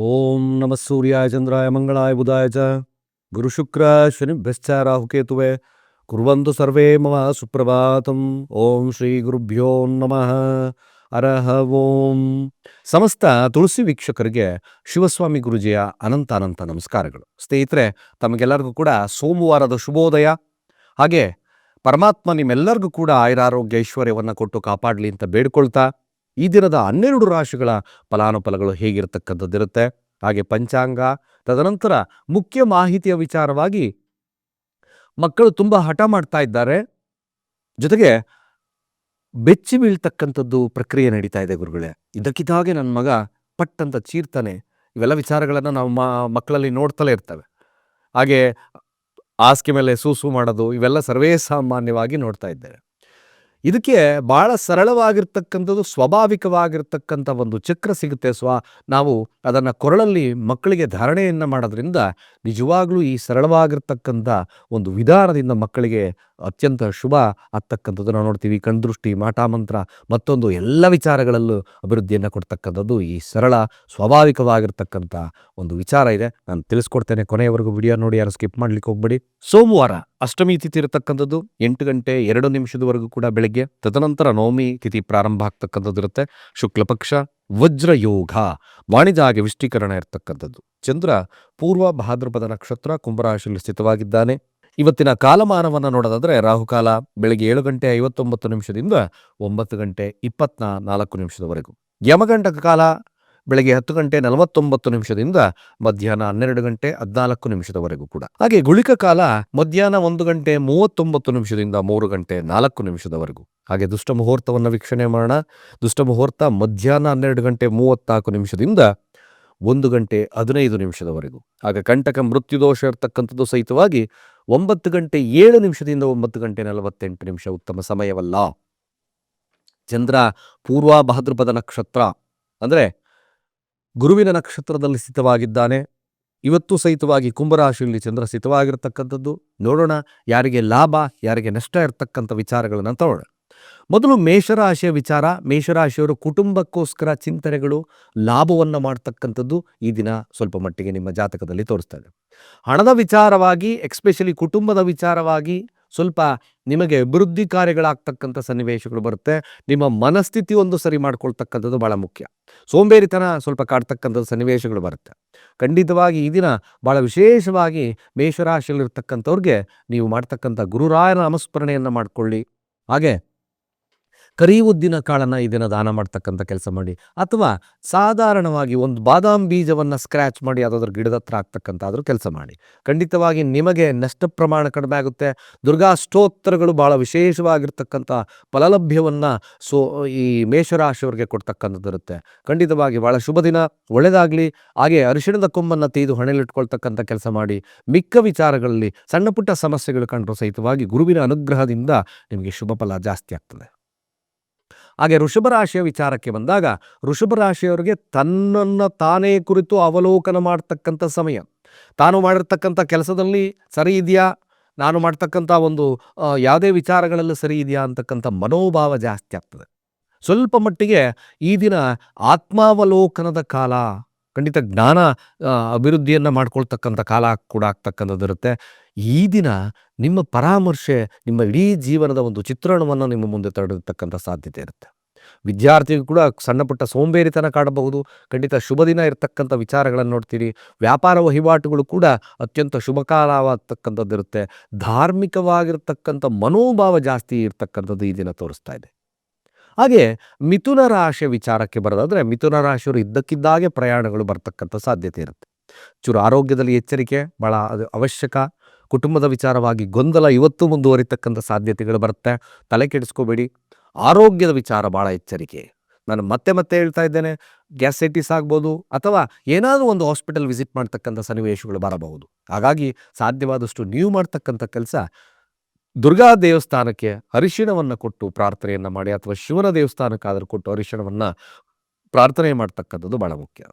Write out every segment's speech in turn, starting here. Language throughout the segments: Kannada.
ಓಂ ನಮ ಸೂರ್ಯಾಯ ಚಂದ್ರಾಯ ಮಂಗಳಾಯ ಬುಧಾಯ ಚ ಶನಿ ಶನಿಭ್ಯಶ್ಚ ರಾಹುಕೇತುವೆ ಕುರ್ವಂತು ಸರ್ವೇ ಮಮ ಸುಪ್ರಭಾತಂ ಓಂ ಶ್ರೀ ಗುರುಭ್ಯೋ ನಮಃ ಅರಹ ಓಂ ಸಮಸ್ತ ತುಳಸಿ ವೀಕ್ಷಕರಿಗೆ ಶಿವಸ್ವಾಮಿ ಗುರುಜಿಯ ಅನಂತ ಅನಂತ ನಮಸ್ಕಾರಗಳು ಸ್ನೇಹಿತರೆ, ತಮಗೆಲ್ಲರಿಗೂ ಕೂಡ ಸೋಮವಾರದ ಶುಭೋದಯ. ಹಾಗೆ ಪರಮಾತ್ಮ ನಿಮ್ಮೆಲ್ಲರಿಗೂ ಕೂಡ ಆಯುರಾರೋಗ್ಯ ಐಶ್ವರ್ಯವನ್ನು ಕೊಟ್ಟು ಕಾಪಾಡಲಿ ಅಂತ ಬೇಡ್ಕೊಳ್ತಾ ಈ ದಿನದ ಹನ್ನೆರಡು ರಾಶಿಗಳ ಫಲಾನುಫಲಗಳು ಹೇಗಿರತಕ್ಕಂಥದ್ದಿರುತ್ತೆ? ಹಾಗೆ ಪಂಚಾಂಗ, ತದನಂತರ ಮುಖ್ಯ ಮಾಹಿತಿಯ ವಿಚಾರವಾಗಿ ಮಕ್ಕಳು ತುಂಬ ಹಠ ಮಾಡ್ತಾ ಇದ್ದಾರೆ. ಜೊತೆಗೆ ಬೆಚ್ಚಿ ಬೀಳ್ತಕ್ಕಂಥದ್ದು ಪ್ರಕ್ರಿಯೆ ನಡೀತಾ ಇದೆ ಗುರುಗಳೇ. ಇದಕ್ಕಿದ್ದಾಗೆ ನನ್ನ ಮಗ ಪಟ್ ಅಂತ ಚೀರ್ತಾನೆ. ಇವೆಲ್ಲ ವಿಚಾರಗಳನ್ನು ನಾವು ಮಕ್ಕಳಲ್ಲಿ ನೋಡ್ತಲೇ ಇರ್ತವೆ. ಹಾಗೆ ಹಾಸಿಗೆ ಮೇಲೆ ಸೂಸು ಮಾಡೋದು, ಇವೆಲ್ಲ ಸರ್ವೇ ಸಾಮಾನ್ಯವಾಗಿ ನೋಡ್ತಾ ಇದ್ದೇವೆ ಇದಕ್ಕೆ ಬಹಳ ಸರಳವಾಗಿರ್ತಕ್ಕಂಥದ್ದು, ಸ್ವಾಭಾವಿಕವಾಗಿರ್ತಕ್ಕಂಥ ಒಂದು ಚಕ್ರ ಸಿಗುತ್ತೆ ಸ್ವ. ನಾವು ಅದನ್ನು ಕೊರಳಲ್ಲಿ ಮಕ್ಕಳಿಗೆ ಧಾರಣೆಯನ್ನು ಮಾಡೋದ್ರಿಂದ ನಿಜವಾಗ್ಲೂ ಈ ಸರಳವಾಗಿರ್ತಕ್ಕಂಥ ಒಂದು ವಿಧಾನದಿಂದ ಮಕ್ಕಳಿಗೆ ಅತ್ಯಂತ ಶುಭ ಆಗ್ತಕ್ಕಂಥದ್ದು. ನಾವು ನೋಡ್ತೀವಿ, ಕಣ್ದೃಷ್ಟಿ ಮಾಟಮಂತ್ರ ಮತ್ತೊಂದು ಎಲ್ಲ ವಿಚಾರಗಳಲ್ಲೂ ಅಭಿವೃದ್ಧಿಯನ್ನು ಕೊಡ್ತಕ್ಕಂಥದ್ದು ಈ ಸರಳ, ಸ್ವಾಭಾವಿಕವಾಗಿರ್ತಕ್ಕಂಥ ಒಂದು ವಿಚಾರ ಇದೆ. ನಾನು ತಿಳಿಸ್ಕೊಡ್ತೇನೆ ಕೊನೆಯವರೆಗೂ. ವಿಡಿಯೋ ನೋಡಿ ಯಾರು ಸ್ಕಿಪ್ ಮಾಡ್ಲಿಕ್ಕೆ ಹೋಗ್ಬೇಡಿ. ಸೋಮವಾರ ಅಷ್ಟಮಿ ತಿಥಿ ಇರತಕ್ಕಂಥದ್ದು, ಎಂಟು ಗಂಟೆ ಎರಡು ನಿಮಿಷದವರೆಗೂ ಕೂಡ ಬೆಳಗ್ಗೆ, ತದನಂತರ ನವಮಿ ತಿಥಿ ಪ್ರಾರಂಭ ಆಗ್ತಕ್ಕಂಥದ್ದು ಇರುತ್ತೆ. ಶುಕ್ಲಪಕ್ಷ ವಜ್ರಯೋಗ ವಜ್ರ ಯೋಗ, ವಾಣಿಜ್ಯ ವಿಷ್ಟೀಕರಣ ಇರತಕ್ಕಂಥದ್ದು. ಚಂದ್ರ ಪೂರ್ವ ಭಾದ್ರಪದ ನಕ್ಷತ್ರ ಕುಂಭರಾಶಿಯಲ್ಲಿ ಸ್ಥಿತವಾಗಿದ್ದಾನೆ. ಇವತ್ತಿನ ಕಾಲಮಾನವನ್ನು ನೋಡೋದಾದ್ರೆ ರಾಹುಕಾಲ ಬೆಳಗ್ಗೆ ಏಳು ಗಂಟೆ ಐವತ್ತೊಂಬತ್ತು ನಿಮಿಷದಿಂದ ಒಂಬತ್ತು ಗಂಟೆ ಇಪ್ಪತ್ನಾ ನಾಲ್ಕು ನಿಮಿಷದವರೆಗೂ. ಯಮಗಂಟಕ ಕಾಲ ಬೆಳಗ್ಗೆ ಹತ್ತು ಗಂಟೆ ನಲವತ್ತೊಂಬತ್ತು ನಿಮಿಷದಿಂದ ಮಧ್ಯಾಹ್ನ ಹನ್ನೆರಡು ಗಂಟೆ ಹದಿನಾಲ್ಕು ನಿಮಿಷದವರೆಗೂ ಕೂಡ. ಹಾಗೆ ಗುಳಿಕ ಕಾಲ ಮಧ್ಯಾಹ್ನ ಒಂದು ಗಂಟೆ ಮೂವತ್ತೊಂಬತ್ತು ನಿಮಿಷದಿಂದ ಮೂರು ಗಂಟೆ ನಾಲ್ಕು ನಿಮಿಷದವರೆಗೂ. ಹಾಗೆ ದುಷ್ಟ ಮುಹೂರ್ತವನ್ನು ವೀಕ್ಷಣೆ ಮಾಡೋಣ. ದುಷ್ಟ ಮುಹೂರ್ತ ಮಧ್ಯಾಹ್ನ ಹನ್ನೆರಡು ಗಂಟೆ ಮೂವತ್ನಾಲ್ಕು ನಿಮಿಷದಿಂದ ಒಂದು ಗಂಟೆ ಹದಿನೈದು ನಿಮಿಷದವರೆಗೂ. ಆಗ ಕಂಟಕ ಮೃತ್ಯುದೋಷ ಇರತಕ್ಕಂಥದ್ದು ಸಹಿತವಾಗಿ ಒಂಬತ್ತು ಗಂಟೆ ಏಳು ನಿಮಿಷದಿಂದ ಒಂಬತ್ತು ಗಂಟೆ ನಲವತ್ತೆಂಟು ನಿಮಿಷ ಉತ್ತಮ ಸಮಯವಲ್ಲ. ಚಂದ್ರ ಪೂರ್ವ ಭಾದ್ರಪದ ನಕ್ಷತ್ರ. ಅಂದರೆ ಗುರುವಿನ ನಕ್ಷತ್ರದಲ್ಲಿ ಸ್ಥಿತವಾಗಿದ್ದಾನೆ. ಇವತ್ತು ಸಹಿತವಾಗಿ ಕುಂಭರಾಶಿಯಲ್ಲಿ ಚಂದ್ರ ಸ್ಥಿತವಾಗಿರ್ತಕ್ಕಂಥದ್ದು. ನೋಡೋಣ, ಯಾರಿಗೆ ಲಾಭ, ಯಾರಿಗೆ ನಷ್ಟ ಇರತಕ್ಕಂಥ ವಿಚಾರಗಳನ್ನು ತಗೋಣ ಮೊದಲು ಮೇಷರಾಶಿಯ ವಿಚಾರ. ಮೇಷರಾಶಿಯವರು ಕುಟುಂಬಕ್ಕೋಸ್ಕರ ಚಿಂತನೆಗಳು, ಲಾಭವನ್ನು ಮಾಡ್ತಕ್ಕಂಥದ್ದು ಈ ದಿನ ಸ್ವಲ್ಪ ಮಟ್ಟಿಗೆ ನಿಮ್ಮ ಜಾತಕದಲ್ಲಿ ತೋರಿಸ್ತಾ ಇದೆ. ಹಣದ ವಿಚಾರವಾಗಿ ಎಕ್ಸ್ಪೆಷಲಿ ಕುಟುಂಬದ ವಿಚಾರವಾಗಿ ಸ್ವಲ್ಪ ನಿಮಗೆ ಅಭಿವೃದ್ಧಿ ಕಾರ್ಯಗಳಾಗ್ತಕ್ಕಂಥ ಸನ್ನಿವೇಶಗಳು ಬರುತ್ತೆ. ನಿಮ್ಮ ಮನಸ್ಥಿತಿ ಒಂದು ಸರಿ ಮಾಡ್ಕೊಳ್ತಕ್ಕಂಥದ್ದು ಭಾಳ ಮುಖ್ಯ. ಸೋಂಬೇರಿತನ ಸ್ವಲ್ಪ ಕಾಡ್ತಕ್ಕಂಥದ್ದು ಸನ್ನಿವೇಶಗಳು ಬರುತ್ತೆ. ಖಂಡಿತವಾಗಿ ಈ ದಿನ ಭಾಳ ವಿಶೇಷವಾಗಿ ಮೇಷರಾಶಿಯಲ್ಲಿರ್ತಕ್ಕಂಥವ್ರಿಗೆ ನೀವು ಮಾಡ್ತಕ್ಕಂಥ ಗುರುರಾಯನ ನಾಮಸ್ಮರಣೆಯನ್ನು ಮಾಡಿಕೊಳ್ಳಿ. ಹಾಗೆ ಕರಿ ಉದ್ದಿನ ಕಾಳನ್ನು ಈ ದಿನ ದಾನ ಮಾಡ್ತಕ್ಕಂಥ ಕೆಲಸ ಮಾಡಿ, ಅಥವಾ ಸಾಧಾರಣವಾಗಿ ಒಂದು ಬಾದಾಮ್ ಬೀಜವನ್ನು ಸ್ಕ್ರ್ಯಾಚ್ ಮಾಡಿ ಯಾವುದಾದ್ರೂ ಗಿಡದ ಹತ್ರ ಆಗ್ತಕ್ಕಂಥಾದ್ರೂ ಕೆಲಸ ಮಾಡಿ. ಖಂಡಿತವಾಗಿ ನಿಮಗೆ ನಷ್ಟ ಪ್ರಮಾಣ ಕಡಿಮೆ ಆಗುತ್ತೆ. ದುರ್ಗಾ ಸ್ತೋತ್ರಗಳು ಭಾಳ ವಿಶೇಷವಾಗಿರ್ತಕ್ಕಂಥ ಫಲಲಭ್ಯವನ್ನು ಸೋ, ಈ ಮೇಷರಾಶಿಯವರಿಗೆ ಕೊಡ್ತಕ್ಕಂಥದ್ದಿರುತ್ತೆ ಖಂಡಿತವಾಗಿ ಭಾಳ ಶುಭ ದಿನ ಒಳ್ಳೆಯದಾಗಲಿ ಹಾಗೆ ಅರಿಶಿಣದ ಕೊಂಬನ್ನು ತೆಗೆದು ಹಣೆಲಿಟ್ಕೊಳ್ತಕ್ಕಂಥ ಕೆಲಸ ಮಾಡಿ, ಮಿಕ್ಕ ವಿಚಾರಗಳಲ್ಲಿ ಸಣ್ಣ ಪುಟ್ಟ ಸಮಸ್ಯೆಗಳು ಕಂಡರೂ ಸಹಿತವಾಗಿ ಗುರುವಿನ ಅನುಗ್ರಹದಿಂದ ನಿಮಗೆ ಶುಭ ಫಲ ಜಾಸ್ತಿ ಆಗ್ತದೆ. ಹಾಗೆ ರಾಶಿಯ ವಿಚಾರಕ್ಕೆ ಬಂದಾಗ ರಾಶಿಯವರಿಗೆ ತನ್ನನ್ನು ತಾನೇ ಕುರಿತು ಅವಲೋಕನ ಮಾಡ್ತಕ್ಕಂಥ ಸಮಯ. ತಾನು ಮಾಡಿರ್ತಕ್ಕಂಥ ಕೆಲಸದಲ್ಲಿ ಸರಿ ಇದೆಯಾ? ನಾನು ಮಾಡ್ತಕ್ಕಂಥ ಒಂದು ಯಾವುದೇ ವಿಚಾರಗಳಲ್ಲಿ ಸರಿ ಇದೆಯಾ ಅಂತಕ್ಕಂಥ ಮನೋಭಾವ ಜಾಸ್ತಿ ಆಗ್ತದೆ. ಸ್ವಲ್ಪ ಮಟ್ಟಿಗೆ ಈ ದಿನ ಆತ್ಮಾವಲೋಕನದ ಕಾಲ, ಖಂಡಿತ ಜ್ಞಾನ ಅಭಿವೃದ್ಧಿಯನ್ನು ಮಾಡ್ಕೊಳ್ತಕ್ಕಂಥ ಕಾಲ ಕೂಡ ಆಗ್ತಕ್ಕಂಥದ್ದು ಇರುತ್ತೆ ಈ ದಿನ ನಿಮ್ಮ ಪರಾಮರ್ಶೆ, ನಿಮ್ಮ ಇಡೀ ಜೀವನದ ಒಂದು ಚಿತ್ರಣವನ್ನು ನಿಮ್ಮ ಮುಂದೆ ತಡೆದಿರ್ತಕ್ಕಂಥ ಸಾಧ್ಯತೆ ಇರುತ್ತೆ. ವಿದ್ಯಾರ್ಥಿಗೂ ಕೂಡ ಸಣ್ಣಪುಟ್ಟ ಸೋಂಬೇರಿತನ ಕಾಣಬಹುದು. ಖಂಡಿತ ಶುಭ ದಿನ ಇರತಕ್ಕಂಥ ವಿಚಾರಗಳನ್ನು ನೋಡ್ತೀರಿ. ವ್ಯಾಪಾರ ವಹಿವಾಟುಗಳು ಕೂಡ ಅತ್ಯಂತ ಶುಭಕಾಲವಾಗ್ತಕ್ಕಂಥದ್ದು ಇರುತ್ತೆ. ಧಾರ್ಮಿಕವಾಗಿರ್ತಕ್ಕಂಥ ಮನೋಭಾವ ಜಾಸ್ತಿ ಇರತಕ್ಕಂಥದ್ದು ಈ ದಿನ ತೋರಿಸ್ತಾ ಇದೆ. ಹಾಗೆ ಮಿಥುನ ರಾಶಿಯ ವಿಚಾರಕ್ಕೆ ಬರೋದಾದರೆ ಮಿಥುನ ರಾಶಿಯವರು ಇದ್ದಕ್ಕಿದ್ದಾಗೆ ಪ್ರಯಾಣಗಳು ಬರ್ತಕ್ಕಂಥ ಸಾಧ್ಯತೆ ಇರುತ್ತೆ. ಚೂರು ಆರೋಗ್ಯದಲ್ಲಿ ಎಚ್ಚರಿಕೆ ಭಾಳ ಅದು ಅವಶ್ಯಕ. ಕುಟುಂಬದ ವಿಚಾರವಾಗಿ ಗೊಂದಲ ಇವತ್ತು ಮುಂದುವರಿತಕ್ಕಂಥ ಸಾಧ್ಯತೆಗಳು ಬರುತ್ತೆ. ತಲೆ ಕೆಡಿಸ್ಕೋಬೇಡಿ. ಆರೋಗ್ಯದ ವಿಚಾರ ಭಾಳ ಎಚ್ಚರಿಕೆ. ನಾನು ಮತ್ತೆ ಮತ್ತೆ ಹೇಳ್ತಾ ಇದ್ದೇನೆ ಗ್ಯಾಸೈಟಿಸ್ ಆಗ್ಬೋದು ಅಥವಾ ಏನಾದರೂ ಒಂದು ಹಾಸ್ಪಿಟಲ್ ವಿಸಿಟ್ ಮಾಡ್ತಕ್ಕಂಥ ಸನ್ನಿವೇಶಗಳು ಬರಬಹುದು. ಹಾಗಾಗಿ ಸಾಧ್ಯವಾದಷ್ಟು ನೀವು ಮಾಡ್ತಕ್ಕಂಥ ಕೆಲಸ ದುರ್ಗಾ ದೇವಸ್ಥಾನಕ್ಕೆ ಅರಿಶಿಣವನ್ನು ಕೊಟ್ಟು ಪ್ರಾರ್ಥನೆಯನ್ನು ಮಾಡಿ ಅಥವಾ ಶಿವನ ದೇವಸ್ಥಾನಕ್ಕಾದರೂ ಕೊಟ್ಟು ಅರಿಶಿಣವನ್ನು ಪ್ರಾರ್ಥನೆ ಮಾಡ್ತಕ್ಕಂಥದ್ದು ಭಾಳ ಮುಖ್ಯ.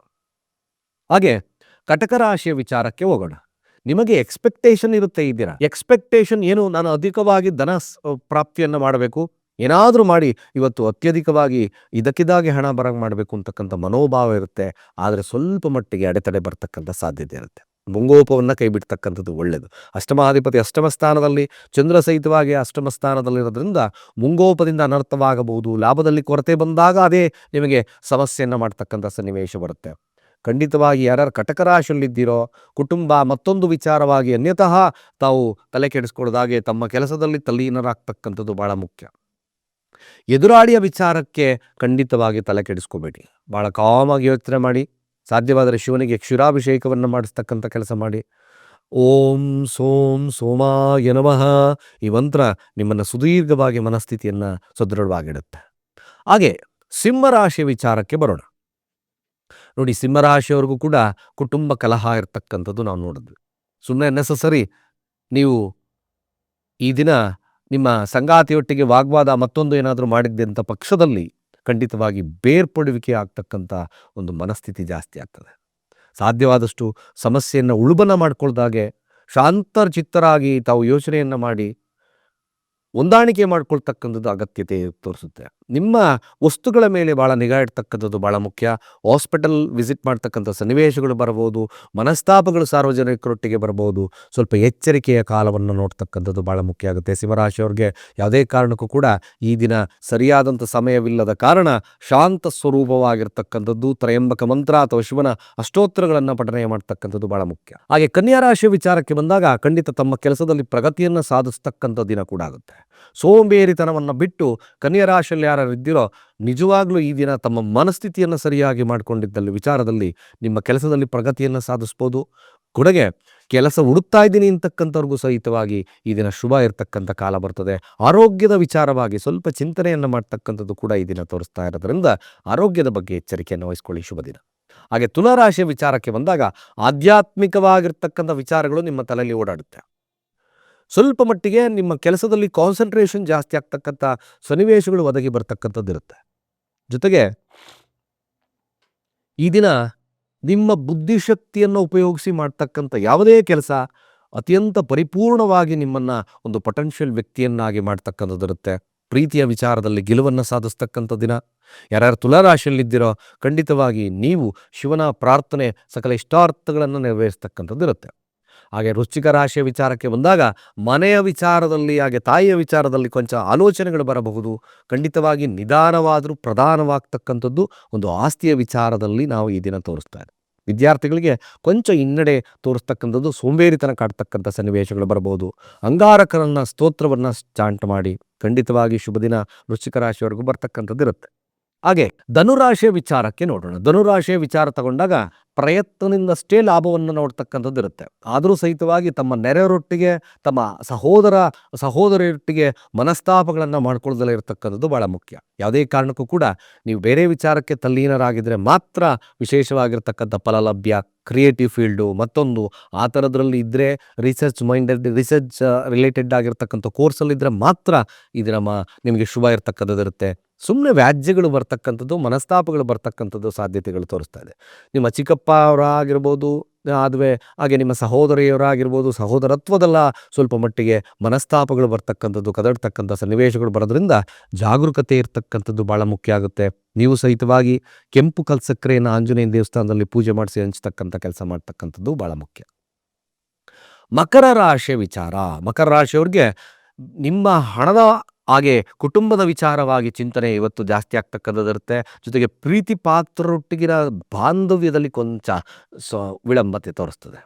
ಹಾಗೆ ಕಟಕರಾಶಿಯ ವಿಚಾರಕ್ಕೆ ಹೋಗೋಣ. ನಿಮಗೆ ಎಕ್ಸ್ಪೆಕ್ಟೇಷನ್ ಇರುತ್ತೆ ಈ ಎಕ್ಸ್ಪೆಕ್ಟೇಷನ್ ಏನು? ನಾನು ಅಧಿಕವಾಗಿ ಧನ ಪ್ರಾಪ್ತಿಯನ್ನು ಮಾಡಬೇಕು. ಏನಾದರೂ ಮಾಡಿ, ಇವತ್ತು ಅತ್ಯಧಿಕವಾಗಿ ಇದಕ್ಕಿದಾಗೆ ಹಣ ಬರಂಗ್ ಮಾಡಬೇಕು ಅಂತಕ್ಕಂಥ ಮನೋಭಾವ ಇರುತ್ತೆ. ಆದರೆ ಸ್ವಲ್ಪ ಮಟ್ಟಿಗೆ ಅಡೆತಡೆ ಬರ್ತಕ್ಕಂಥ ಸಾಧ್ಯತೆ ಇರುತ್ತೆ. ಮುಂಗೋಪವನ್ನು ಕೈ ಬಿಡ್ತಕ್ಕಂಥದ್ದು ಒಳ್ಳೆಯದು ಅಷ್ಟಮಾಧಿಪತಿ ಅಷ್ಟಮ ಸ್ಥಾನದಲ್ಲಿ, ಚಂದ್ರ ಸಹಿತವಾಗಿ ಅಷ್ಟಮ ಸ್ಥಾನದಲ್ಲಿರೋದ್ರಿಂದ ಮುಂಗೋಪದಿಂದ ಅನರ್ಥವಾಗಬಹುದು. ಲಾಭದಲ್ಲಿ ಕೊರತೆ ಬಂದಾಗ ಅದೇ ನಿಮಗೆ ಸಮಸ್ಯೆಯನ್ನು ಮಾಡ್ತಕ್ಕಂಥ ಸನ್ನಿವೇಶ ಬರುತ್ತೆ. ಖಂಡಿತವಾಗಿ ಯಾರ್ಯಾರು ಕಟಕ ರಾಶಿಯಲ್ಲಿದ್ದೀರೋ ಕುಟುಂಬ ಮತ್ತೊಂದು ವಿಚಾರವಾಗಿ ಅನ್ಯತಃ ತಾವು ತಲೆ ಕೆಡಿಸ್ಕೊಳ್ಳೋದಾಗೆ ತಮ್ಮ ಕೆಲಸದಲ್ಲಿ ತಲ್ಲೀನರಾಗ್ತಕ್ಕಂಥದ್ದು ಬಹಳ ಮುಖ್ಯ. ಎದುರಾಳಿಯ ವಿಚಾರಕ್ಕೆ ಖಂಡಿತವಾಗಿ ತಲೆ ಕೆಡಿಸ್ಕೋಬೇಡಿ. ಭಾಳ ಕಾಮಾಗಿ ಯೋಚನೆ ಮಾಡಿ. ಸಾಧ್ಯವಾದರೆ ಶಿವನಿಗೆ ಕ್ಷೀರಾಭಿಷೇಕವನ್ನು ಮಾಡಿಸ್ತಕ್ಕಂಥ ಕೆಲಸ ಮಾಡಿ. ಓಂ ಸೋಂ ಸೋಮಾಯ ನಮಃ. ಈ ಮಂತ್ರ ನಿಮ್ಮನ್ನು ಸುದೀರ್ಘವಾಗಿ ಮನಸ್ಥಿತಿಯನ್ನು ಸದೃಢವಾಗಿಡುತ್ತೆ. ಹಾಗೆ ಸಿಂಹರಾಶಿ ವಿಚಾರಕ್ಕೆ ಬರೋಣ. ನೋಡಿ ಸಿಂಹರಾಶಿಯವ್ರಿಗೂ ಕೂಡ ಕುಟುಂಬ ಕಲಹ ಇರತಕ್ಕಂಥದ್ದು ನಾವು ನೋಡಿದ್ವಿ. ಸುಮ್ಮನೆ ನೆಸಸರಿ ನೀವು ಈ ದಿನ ನಿಮ್ಮ ಸಂಗಾತಿಯೊಟ್ಟಿಗೆ ವಾಗ್ವಾದ ಮತ್ತೊಂದು ಏನಾದರೂ ಮಾಡಿದ್ದೆ ಪಕ್ಷದಲ್ಲಿ ಖಂಡಿತವಾಗಿ ಬೇರ್ಪಡುವಿಕೆ ಆಗ್ತಕ್ಕಂಥ ಒಂದು ಮನಸ್ಥಿತಿ ಜಾಸ್ತಿ ಆಗ್ತದೆ. ಸಾಧ್ಯವಾದಷ್ಟು ಸಮಸ್ಯೆಯನ್ನು ಉಳುಬನ ಮಾಡ್ಕೊಳ್ದಾಗೆ ಶಾಂತಚಿತ್ತರಾಗಿ ತಾವು ಯೋಚನೆಯನ್ನು ಮಾಡಿ ಹೊಂದಾಣಿಕೆ ಮಾಡ್ಕೊಳ್ತಕ್ಕಂಥದ್ದು ಅಗತ್ಯತೆ ತೋರಿಸುತ್ತೆ. ನಿಮ್ಮ ವಸ್ತುಗಳ ಮೇಲೆ ಭಾಳ ನಿಗಾ ಇಡ್ತಕ್ಕಂಥದ್ದು ಭಾಳ ಮುಖ್ಯ. ಹಾಸ್ಪಿಟಲ್ ವಿಸಿಟ್ ಮಾಡ್ತಕ್ಕಂಥ ಸನ್ನಿವೇಶಗಳು ಬರಬಹುದು, ಮನಸ್ತಾಪಗಳು ಸಾರ್ವಜನಿಕರೊಟ್ಟಿಗೆ ಬರಬಹುದು. ಸ್ವಲ್ಪ ಎಚ್ಚರಿಕೆಯ ಕಾಲವನ್ನು ನೋಡ್ತಕ್ಕಂಥದ್ದು ಭಾಳ ಮುಖ್ಯ ಆಗುತ್ತೆ. ಸಿಂಹರಾಶಿಯವ್ರಿಗೆ ಯಾವುದೇ ಕಾರಣಕ್ಕೂ ಕೂಡ ಈ ದಿನ ಸರಿಯಾದಂಥ ಸಮಯವಿಲ್ಲದ ಕಾರಣ ಶಾಂತ ಸ್ವರೂಪವಾಗಿರ್ತಕ್ಕಂಥದ್ದು, ತ್ರಯಂಬಕ ಮಂತ್ರ ಅಥವಾ ಶಿವನ ಅಷ್ಟೋತ್ತರಗಳನ್ನು ಪಠನೆ ಮಾಡ್ತಕ್ಕಂಥದ್ದು ಭಾಳ ಮುಖ್ಯ. ಹಾಗೆ ಕನ್ಯಾ ರಾಶಿಯ ವಿಚಾರಕ್ಕೆ ಬಂದಾಗ ಖಂಡಿತ ತಮ್ಮ ಕೆಲಸದಲ್ಲಿ ಪ್ರಗತಿಯನ್ನು ಸಾಧಿಸ್ತಕ್ಕಂಥ ದಿನ ಕೂಡ ಆಗುತ್ತೆ. ಸೋಂಬೇರಿತನವನ್ನು ಬಿಟ್ಟು ಕನ್ಯಾ ರಾಶಿಯಲ್ಲಿ ಇದ್ದೀರೋ ನಿಜವಾಗ್ಲೂ ಈ ದಿನ ತಮ್ಮ ಮನಸ್ಥಿತಿಯನ್ನು ಸರಿಯಾಗಿ ಮಾಡಿಕೊಂಡಿದ್ದಲ್ಲಿ ವಿಚಾರದಲ್ಲಿ ನಿಮ್ಮ ಕೆಲಸದಲ್ಲಿ ಪ್ರಗತಿಯನ್ನು ಸಾಧಿಸ್ಬೋದು. ಕೊಡಗೆ ಕೆಲಸ ಹುಡುಕ್ತಾ ಇದ್ದೀನಿ ಅಂತಕ್ಕಂಥವ್ರಿಗೂ ಸಹಿತವಾಗಿ ಈ ದಿನ ಶುಭ ಇರತಕ್ಕಂಥ ಕಾಲ ಬರ್ತದೆ. ಆರೋಗ್ಯದ ವಿಚಾರವಾಗಿ ಸ್ವಲ್ಪ ಚಿಂತನೆಯನ್ನು ಮಾಡ್ತಕ್ಕಂಥದ್ದು ಕೂಡ ಈ ದಿನ ತೋರಿಸ್ತಾ ಇರೋದ್ರಿಂದ ಆರೋಗ್ಯದ ಬಗ್ಗೆ ಎಚ್ಚರಿಕೆಯನ್ನು ವಹಿಸ್ಕೊಳ್ಳಿ. ಶುಭ ದಿನ. ಹಾಗೆ ತುಲಾರಾಶಿಯ ವಿಚಾರಕ್ಕೆ ಬಂದಾಗ ಆಧ್ಯಾತ್ಮಿಕವಾಗಿರ್ತಕ್ಕಂಥ ವಿಚಾರಗಳು ನಿಮ್ಮ ತಲೆಯಲ್ಲಿ ಓಡಾಡುತ್ತೆ. ಸ್ವಲ್ಪ ಮಟ್ಟಿಗೆ ನಿಮ್ಮ ಕೆಲಸದಲ್ಲಿ ಕಾನ್ಸಂಟ್ರೇಷನ್ ಜಾಸ್ತಿ ಆಗ್ತಕ್ಕಂಥ ಸನ್ನಿವೇಶಗಳು ಒದಗಿ ಬರ್ತಕ್ಕಂಥದ್ದಿರುತ್ತೆ ಜೊತೆಗೆ ಈ ದಿನ ನಿಮ್ಮ ಬುದ್ಧಿಶಕ್ತಿಯನ್ನು ಉಪಯೋಗಿಸಿ ಮಾಡ್ತಕ್ಕಂಥ ಯಾವುದೇ ಕೆಲಸ ಅತ್ಯಂತ ಪರಿಪೂರ್ಣವಾಗಿ ನಿಮ್ಮನ್ನು ಒಂದು ಪೊಟೆನ್ಷಿಯಲ್ ವ್ಯಕ್ತಿಯನ್ನಾಗಿ ಮಾಡ್ತಕ್ಕಂಥದ್ದಿರುತ್ತೆ ಪ್ರೀತಿಯ ವಿಚಾರದಲ್ಲಿ ಗೆಲುವನ್ನು ಸಾಧಿಸ್ತಕ್ಕಂಥ ದಿನ. ಯಾರ್ಯಾರು ತುಲಾರಾಶಿಯಲ್ಲಿದ್ದೀರೋ ಖಂಡಿತವಾಗಿ ನೀವು ಶಿವನ ಪ್ರಾರ್ಥನೆ ಸಕಲ ಇಷ್ಟಾರ್ಥಗಳನ್ನು ನೆರವೇರಿಸ್ತಕ್ಕಂಥದ್ದು ಇರುತ್ತೆ. ಹಾಗೆ ರುಚಿಕ ರಾಶಿಯ ವಿಚಾರಕ್ಕೆ ಬಂದಾಗ ಮನೆಯ ವಿಚಾರದಲ್ಲಿ ಹಾಗೆ ತಾಯಿಯ ವಿಚಾರದಲ್ಲಿ ಕೊಂಚ ಆಲೋಚನೆಗಳು ಬರಬಹುದು. ಖಂಡಿತವಾಗಿ ನಿಧಾನವಾದರೂ ಪ್ರಧಾನವಾಗ್ತಕ್ಕಂಥದ್ದು ಒಂದು ಆಸ್ತಿಯ ವಿಚಾರದಲ್ಲಿ ನಾವು ಈ ದಿನ ತೋರಿಸ್ತಾ ವಿದ್ಯಾರ್ಥಿಗಳಿಗೆ ಕೊಂಚ ಹಿನ್ನಡೆ ತೋರಿಸ್ತಕ್ಕಂಥದ್ದು ಸೋಂಬೇರಿತನ ಕಾಡ್ತಕ್ಕಂಥ ಸನ್ನಿವೇಶಗಳು ಬರಬಹುದು. ಅಂಗಾರಕರನ್ನ ಸ್ತೋತ್ರವನ್ನು ಚಾಂಟ್ ಮಾಡಿ ಖಂಡಿತವಾಗಿ ಶುಭ ದಿನ ವೃಶ್ಚಿಕ ರಾಶಿಯವರೆಗೂ ಬರ್ತಕ್ಕಂಥದ್ದು ಇರುತ್ತೆ ಹಾಗೆ ಧನುರಾಶಿಯ ವಿಚಾರಕ್ಕೆ ನೋಡೋಣ. ಧನುರಾಶಿಯ ವಿಚಾರ ತಗೊಂಡಾಗ ಪ್ರಯತ್ನದಿಂದಷ್ಟೇ ಲಾಭವನ್ನು ನೋಡ್ತಕ್ಕಂಥದ್ದು ಇರುತ್ತೆ. ಆದರೂ ಸಹಿತವಾಗಿ ತಮ್ಮ ನೆರೆಯವರೊಟ್ಟಿಗೆ, ತಮ್ಮ ಸಹೋದರ ಸಹೋದರಿಯೊಟ್ಟಿಗೆ ಮನಸ್ತಾಪಗಳನ್ನು ಮಾಡ್ಕೊಳ್ಳೋದಲ್ಲ ಇರತಕ್ಕಂಥದ್ದು ಭಾಳ ಮುಖ್ಯ. ಯಾವುದೇ ಕಾರಣಕ್ಕೂ ಕೂಡ ನೀವು ಬೇರೆ ವಿಚಾರಕ್ಕೆ ತಲ್ಲೀನರಾಗಿದ್ದರೆ ಮಾತ್ರ ವಿಶೇಷವಾಗಿರ್ತಕ್ಕಂಥ ಫಲ ಲಭ್ಯ ಕ್ರಿಯೇಟಿವ್ ಫೀಲ್ಡು ಮತ್ತೊಂದು ಆ ಥರದ್ರಲ್ಲಿ ಇದ್ದರೆ ರಿಸರ್ಚ್ ಮೈಂಡೆಡ್ ರಿಸರ್ಚ್ ರಿಲೇಟೆಡ್ ಆಗಿರ್ತಕ್ಕಂಥ ಕೋರ್ಸಲ್ಲಿದ್ದರೆ ಮಾತ್ರ ಇದು ನಮ್ಮ, ನಿಮಗೆ ಶುಭ ಇರ್ತಕ್ಕಂಥದ್ದು ಇರುತ್ತೆ ಸುಮ್ಮನೆ ವ್ಯಾಜ್ಯಗಳು ಬರ್ತಕ್ಕಂಥದ್ದು, ಮನಸ್ತಾಪಗಳು ಬರ್ತಕ್ಕಂಥದ್ದು ಸಾಧ್ಯತೆಗಳು ತೋರಿಸ್ತಾ ಇದೆ. ನಿಮ್ಮ ಚಿಕ್ಕಪ್ಪ ಅವರಾಗಿರ್ಬೋದು ಅದುವೆ ಹಾಗೆ ನಿಮ್ಮ ಸಹೋದರಿಯವರಾಗಿರ್ಬೋದು ಸಹೋದರತ್ವದಲ್ಲ ಸ್ವಲ್ಪ ಮಟ್ಟಿಗೆ ಮನಸ್ತಾಪಗಳು ಬರ್ತಕ್ಕಂಥದ್ದು, ಕದಡ್ತಕ್ಕಂಥ ಸನ್ನಿವೇಶಗಳು ಬರೋದ್ರಿಂದ ಜಾಗರೂಕತೆ ಇರ್ತಕ್ಕಂಥದ್ದು ಭಾಳ ಮುಖ್ಯ ಆಗುತ್ತೆ. ನೀವು ಸಹಿತವಾಗಿ ಕೆಂಪು ಕಲ್ಸಕ್ರೆಯನ್ನು ಆಂಜನೇಯ ದೇವಸ್ಥಾನದಲ್ಲಿ ಪೂಜೆ ಮಾಡಿಸಿ ಹಂಚ್ತಕ್ಕಂಥ ಕೆಲಸ ಮಾಡ್ತಕ್ಕಂಥದ್ದು ಭಾಳ ಮುಖ್ಯ. ಮಕರ ರಾಶಿಯ ವಿಚಾರ. ಮಕರ ರಾಶಿಯವ್ರಿಗೆ ನಿಮ್ಮ ಹಣದ ಹಾಗೆ ಕುಟುಂಬದ ವಿಚಾರವಾಗಿ ಚಿಂತನೆ ಇವತ್ತು ಜಾಸ್ತಿ ಆಗ್ತಕ್ಕಂಥದ್ದಿರುತ್ತೆ. ಜೊತೆಗೆ ಪ್ರೀತಿ ಪಾತ್ರರೊಟ್ಟಿಗಿನ ಬಾಂಧವ್ಯದಲ್ಲಿ ಕೊಂಚ ಸೊ ವಿಳಂಬತೆ ತೋರಿಸ್ತದೆ.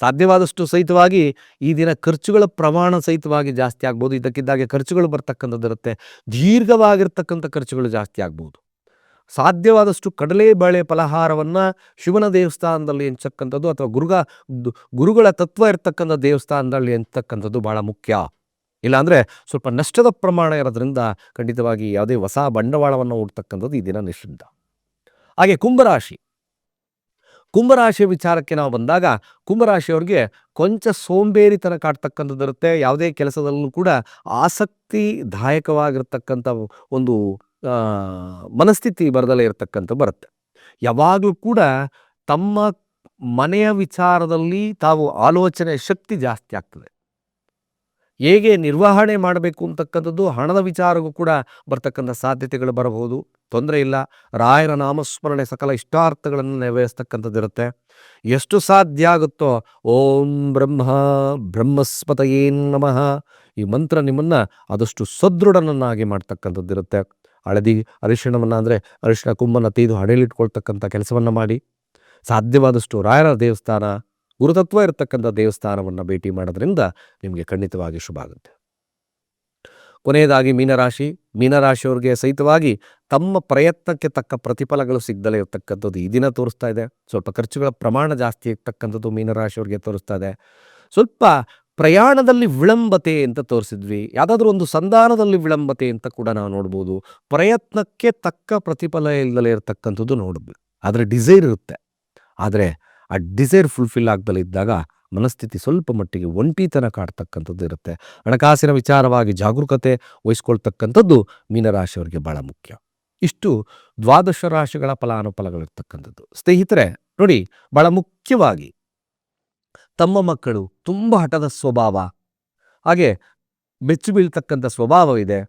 ಸಾಧ್ಯವಾದಷ್ಟು ಸಹಿತವಾಗಿ ಈ ದಿನ ಖರ್ಚುಗಳ ಪ್ರಮಾಣ ಸಹಿತವಾಗಿ ಜಾಸ್ತಿ ಆಗ್ಬೋದು. ಇದಕ್ಕಿದ್ದಾಗೆ ಖರ್ಚುಗಳು ಬರ್ತಕ್ಕಂಥದ್ದಿರುತ್ತೆ. ದೀರ್ಘವಾಗಿರ್ತಕ್ಕಂಥ ಖರ್ಚುಗಳು ಜಾಸ್ತಿ ಆಗ್ಬೋದು. ಸಾಧ್ಯವಾದಷ್ಟು ಕಡಲೆಬೇಳೆ ಫಲಹಾರವನ್ನು ಶಿವನ ದೇವಸ್ಥಾನದಲ್ಲಿ ಎಂಚಕ್ಕಂಥದ್ದು ಅಥವಾ ಗುರುಗ ಗುರುಗಳ ತತ್ವ ಇರ್ತಕ್ಕಂಥ ದೇವಸ್ಥಾನದಲ್ಲಿ ಎಂತಕ್ಕಂಥದ್ದು ಭಾಳ ಮುಖ್ಯ. ಇಲ್ಲಾಂದರೆ ಸ್ವಲ್ಪ ನಷ್ಟದ ಪ್ರಮಾಣ ಇರೋದ್ರಿಂದ ಖಂಡಿತವಾಗಿ ಯಾವುದೇ ಹೊಸ ಬಂಡವಾಳವನ್ನು ಹುಡ್ತಕ್ಕಂಥದ್ದು ಈ ದಿನ ನಿಷಿದ್ಧ ಹಾಗೆ ಕುಂಭರಾಶಿ. ಕುಂಭರಾಶಿಯ ವಿಚಾರಕ್ಕೆ ನಾವು ಬಂದಾಗ ಕುಂಭರಾಶಿಯವ್ರಿಗೆ ಕೊಂಚ ಸೋಂಬೇರಿತನ ಕಾಡ್ತಕ್ಕಂಥದ್ದಿರುತ್ತೆ ಯಾವುದೇ ಕೆಲಸದಲ್ಲೂ ಕೂಡ ಆಸಕ್ತಿದಾಯಕವಾಗಿರ್ತಕ್ಕಂಥ ಒಂದು ಮನಸ್ಥಿತಿ ಬರದಲ್ಲೇ ಇರತಕ್ಕಂಥ ಬರುತ್ತೆ. ಯಾವಾಗಲೂ ಕೂಡ ತಮ್ಮ ಮನೆಯ ವಿಚಾರದಲ್ಲಿ ತಾವು ಆಲೋಚನೆ ಶಕ್ತಿ ಜಾಸ್ತಿ ಆಗ್ತದೆ. ಹೇಗೆ ನಿರ್ವಹಣೆ ಮಾಡಬೇಕು ಅಂತಕ್ಕಂಥದ್ದು ಹಣದ ವಿಚಾರಕ್ಕೂ ಕೂಡ ಬರ್ತಕ್ಕಂಥ ಸಾಧ್ಯತೆಗಳು ಬರಬಹುದು. ತೊಂದರೆ ಇಲ್ಲ. ರಾಯರ ನಾಮಸ್ಮರಣೆ ಸಕಲ ಇಷ್ಟಾರ್ಥಗಳನ್ನು ನೆರವೇರಿಸ್ತಕ್ಕಂಥದ್ದಿರುತ್ತೆ ಎಷ್ಟು ಸಾಧ್ಯ ಆಗುತ್ತೋ? ಓಂ ಬ್ರಹ್ಮ ಬ್ರಹ್ಮಸ್ಪತಯೇ ನಮಃ. ಈ ಮಂತ್ರ ನಿಮ್ಮನ್ನು ಆದಷ್ಟು ಸದೃಢನನ್ನಾಗಿ ಮಾಡ್ತಕ್ಕಂಥದ್ದಿರುತ್ತೆ ಹಳದಿ ಅರಿಶಿಣವನ್ನು ಅಂದರೆ ಅರಿಶಿಣ ಕುಂಭನ ತೀದು ಹಣೆಯಲ್ಲಿಟ್ಕೊಳ್ತಕ್ಕಂಥ ಕೆಲಸವನ್ನು ಮಾಡಿ. ಸಾಧ್ಯವಾದಷ್ಟು ರಾಯರ ದೇವಸ್ಥಾನ ಗುರುತತ್ವ ಇರತಕ್ಕಂಥ ದೇವಸ್ಥಾನವನ್ನು ಭೇಟಿ ಮಾಡೋದ್ರಿಂದ ನಿಮಗೆ ಖಂಡಿತವಾಗಿ ಶುಭ ಆಗುತ್ತೆ. ಕೊನೆಯದಾಗಿ ಮೀನರಾಶಿ, ಮೀನರಾಶಿಯವ್ರಿಗೆ ಸಹಿತವಾಗಿ ತಮ್ಮ ಪ್ರಯತ್ನಕ್ಕೆ ತಕ್ಕ ಪ್ರತಿಫಲಗಳು ಸಿಗ್ದಲೇ ಇರತಕ್ಕಂಥದ್ದು ಈ ದಿನ ತೋರಿಸ್ತಾ ಇದೆ. ಸ್ವಲ್ಪ ಖರ್ಚುಗಳ ಪ್ರಮಾಣ ಜಾಸ್ತಿ ಇರ್ತಕ್ಕಂಥದ್ದು ಮೀನರಾಶಿಯವ್ರಿಗೆ ತೋರಿಸ್ತಾ ಇದೆ. ಸ್ವಲ್ಪ ಪ್ರಯಾಣದಲ್ಲಿ ವಿಳಂಬತೆ ಅಂತ ತೋರಿಸಿದ್ವಿ. ಯಾವುದಾದ್ರೂ ಒಂದು ಸಂಧಾನದಲ್ಲಿ ವಿಳಂಬತೆ ಅಂತ ಕೂಡ ನಾವು ನೋಡ್ಬೋದು. ಪ್ರಯತ್ನಕ್ಕೆ ತಕ್ಕ ಪ್ರತಿಫಲ ಇಲ್ಲದಲೇ ಇರತಕ್ಕಂಥದ್ದು ನೋಡಬೇಕು ಆದರೆ ಡಿಸೈರ್ ಇರುತ್ತೆ. ಆದರೆ ಆ ಡಿಸೈರ್ ಫುಲ್ಫಿಲ್ ಆಗ್ದಲ್ಲ ಇದ್ದಾಗ ಮನಸ್ಥಿತಿ ಸ್ವಲ್ಪ ಮಟ್ಟಿಗೆ ಒಂಟಿತನ ಕಾಡ್ತಕ್ಕಂಥದ್ದು ಇರುತ್ತೆ. ಹಣಕಾಸಿನ ವಿಚಾರವಾಗಿ ಜಾಗರೂಕತೆ ವಹಿಸ್ಕೊಳ್ತಕ್ಕಂಥದ್ದು ಮೀನರಾಶಿಯವರಿಗೆ ಬಹಳ ಮುಖ್ಯ. ಇಷ್ಟು ದ್ವಾದಶ ರಾಶಿಗಳ ಫಲಾನುಫಲಗಳಿರ್ತಕ್ಕಂಥದ್ದು. ಸ್ನೇಹಿತರೆ ನೋಡಿ ಬಹಳ ಮುಖ್ಯವಾಗಿ ತಮ್ಮ ಮಕ್ಕಳು ತುಂಬ ಹಠದ ಸ್ವಭಾವ ಹಾಗೆ ಮೆಚ್ಚು ಬೀಳ್ತಕ್ಕಂಥ ಸ್ವಭಾವವಿದೆ.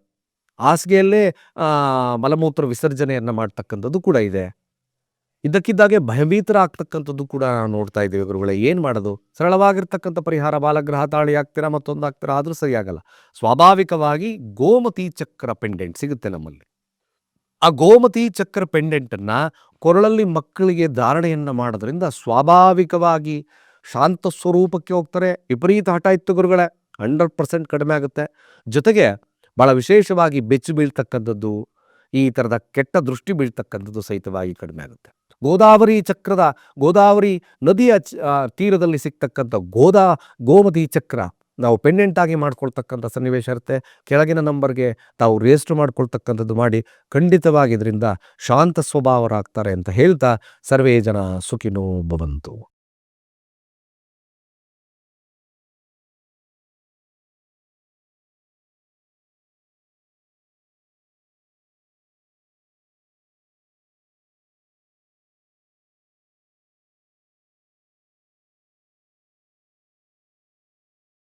ಹಾಸಿಗೆಯಲ್ಲೇ ಆ, ಮಲಮೂತ್ರ ವಿಸರ್ಜನೆಯನ್ನು ಮಾಡ್ತಕ್ಕಂಥದ್ದು ಕೂಡ ಇದೆ. ಇದ್ದಕ್ಕಿದ್ದಾಗೆ ಭಯಭೀತರ ಆಗ್ತಕ್ಕಂಥದ್ದು ಕೂಡ ನಾವು ನೋಡ್ತಾ ಇದ್ದೀವಿ ಗುರುಗಳೇ. ಏನು ಮಾಡೋದು? ಸರಳವಾಗಿರ್ತಕ್ಕಂಥ ಪರಿಹಾರ ಬಾಲಗ್ರಹ ತಾಳಿ ಆಗ್ತೀರಾ ಮತ್ತೊಂದು ಆಗ್ತೀರಾ ಆದರೂ ಸರಿಯಾಗಲ್ಲ ಸ್ವಾಭಾವಿಕವಾಗಿ ಗೋಮತಿ ಚಕ್ರ ಪೆಂಡೆಂಟ್ ಸಿಗುತ್ತೆ ನಮ್ಮಲ್ಲಿ. ಆ ಗೋಮತಿ ಚಕ್ರ ಪೆಂಡೆಂಟನ್ನು ಕೊರಳಲ್ಲಿ ಮಕ್ಕಳಿಗೆ ಧಾರಣೆಯನ್ನು ಮಾಡೋದ್ರಿಂದ ಸ್ವಾಭಾವಿಕವಾಗಿ ಶಾಂತ ಸ್ವರೂಪಕ್ಕೆ ಹೋಗ್ತಾರೆ. ವಿಪರೀತ ಹಠ ಇತ್ತು ಗುರುಗಳೇ. ಹಂಡ್ರೆಡ್ ಪರ್ಸೆಂಟ್ ಕಡಿಮೆ ಆಗುತ್ತೆ. ಜೊತೆಗೆ ಭಾಳ ವಿಶೇಷವಾಗಿ ಬೆಚ್ಚು ಬೀಳ್ತಕ್ಕಂಥದ್ದು, ಈ ಥರದ ಕೆಟ್ಟ ದೃಷ್ಟಿ ಬೀಳ್ತಕ್ಕಂಥದ್ದು ಸಹಿತವಾಗಿ ಕಡಿಮೆ ಆಗುತ್ತೆ. ಗೋದಾವರಿ ಚಕ್ರದ, ಗೋದಾವರಿ ನದಿಯ ತೀರದಲ್ಲಿ ಸಿಗ್ತಕ್ಕಂಥ ಗೋದಾ, ಗೋಮತಿ ಚಕ್ರ ನಾವು ಪೆಂಡೆಂಟ್ ಆಗಿ ಮಾಡ್ಕೊಳ್ತಕ್ಕಂಥ ಸನ್ನಿವೇಶ ಇರುತ್ತೆ. ಕೆಳಗಿನ ನಂಬರ್ಗೆ ತಾವು ರಿಜಿಸ್ಟರ್ ಮಾಡ್ಕೊಳ್ತಕ್ಕಂಥದ್ದು ಮಾಡಿ ಖಂಡಿತವಾಗಿ ಇದರಿಂದ ಶಾಂತ ಸ್ವಭಾವರಾಗ್ತಾರೆ ಅಂತ ಹೇಳ್ತಾ ಸರ್ವೇ ಜನ ಸುಖಿನೋ ಭವಂತು.